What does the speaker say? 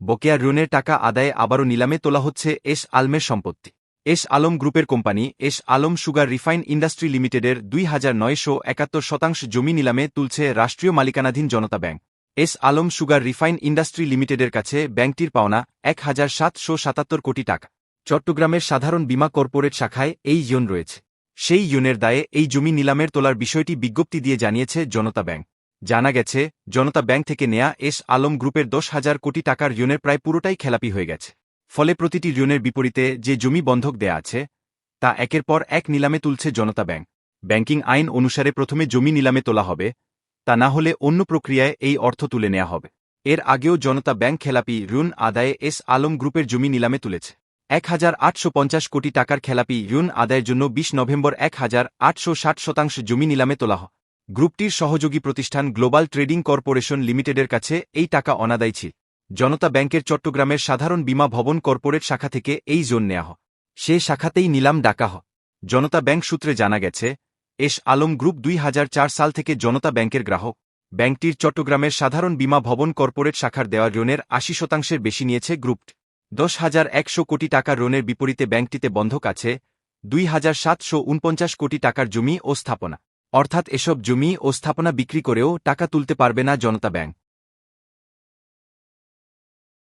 বকেয়া ঋণের টাকা আদায়ে আবারও নিলামে তোলা হচ্ছে এস আলমের সম্পত্তি। এস আলম গ্রুপের company S Alam sugar refine industry লিমিটেডের দুই হাজার নয়শো একাত্তর শতাংশ জমি নিলামে তুলছে রাষ্ট্রীয় মালিকানাধীন Janata bank. S Alam sugar refine industry লিমিটেডের কাছে ব্যাংকটির পাওনা এক হাজার সাতশো সাতাত্তর কোটি টাকা। চট্টগ্রামের সাধারণ বীমা কর্পোরেট শাখায় এই ইয়ন রয়েছে। সেই ইয়নের দায়ে এই জমি নিলামের তোলার বিষয়টি বিজ্ঞপ্তি দিয়ে জানিয়েছে জনতা ব্যাংক। জানা গেছে, জনতা ব্যাংক থেকে নেয়া এস আলম গ্রুপের দশ হাজার কোটি টাকার ঋণের প্রায় পুরোটাই খেলাপি হয়ে গেছে। ফলে প্রতিটি ঋণের বিপরীতে যে জমি বন্ধক দেয়া আছে, তা একের পর এক নিলামে তুলছে জনতা ব্যাংক। ব্যাংকিং আইন অনুসারে প্রথমে জমি নিলামে তোলা হবে, তা না হলে অন্য প্রক্রিয়ায় এই অর্থ তুলে নেওয়া হবে। এর আগেও জনতা ব্যাংক খেলাপি ঋণ আদায়ে এস আলম গ্রুপের জমি নিলামে তুলেছে। এক হাজার আটশো পঞ্চাশ কোটি টাকার খেলাপি ঋণ আদায়ের জন্য বিশ নভেম্বর এক হাজার আটশো ষাট শতাংশ জমি নিলামে তোলা হয় গ্রুপটির সহযোগী প্রতিষ্ঠান গ্লোবাল ট্রেডিং কর্পোরেশন লিমিটেডের কাছে এই টাকা অনাদায়ী ছিল। জনতা ব্যাংকের চট্টগ্রামের সাধারণ বীমা ভবন কর্পোরেট শাখা থেকে এই জোন নেওয়া হয়। সে শাখাতেই নিলাম ডাকা হয়। জনতা ব্যাংক সূত্রে জানা গেছে, এস আলম গ্রুপ দুই হাজার চার সাল থেকে জনতা ব্যাংকের গ্রাহক। ব্যাংকটির চট্টগ্রামের সাধারণ বীমা ভবন কর্পোরেট শাখার দেওয়া ঋণের আশি শতাংশের বেশি নিয়েছে গ্রুপটি। দশ হাজার একশো কোটি টাকার ঋণের বিপরীতে ব্যাংকটিতে বন্ধক আছে, দুই হাজার সাতশো উনপঞ্চাশ কোটি টাকার জমি ও স্থাপনা। অর্থাৎ এসব জমি ও স্থাপনা বিক্রি করেও টাকা তুলতে পারবে না জনতা ব্যাংক।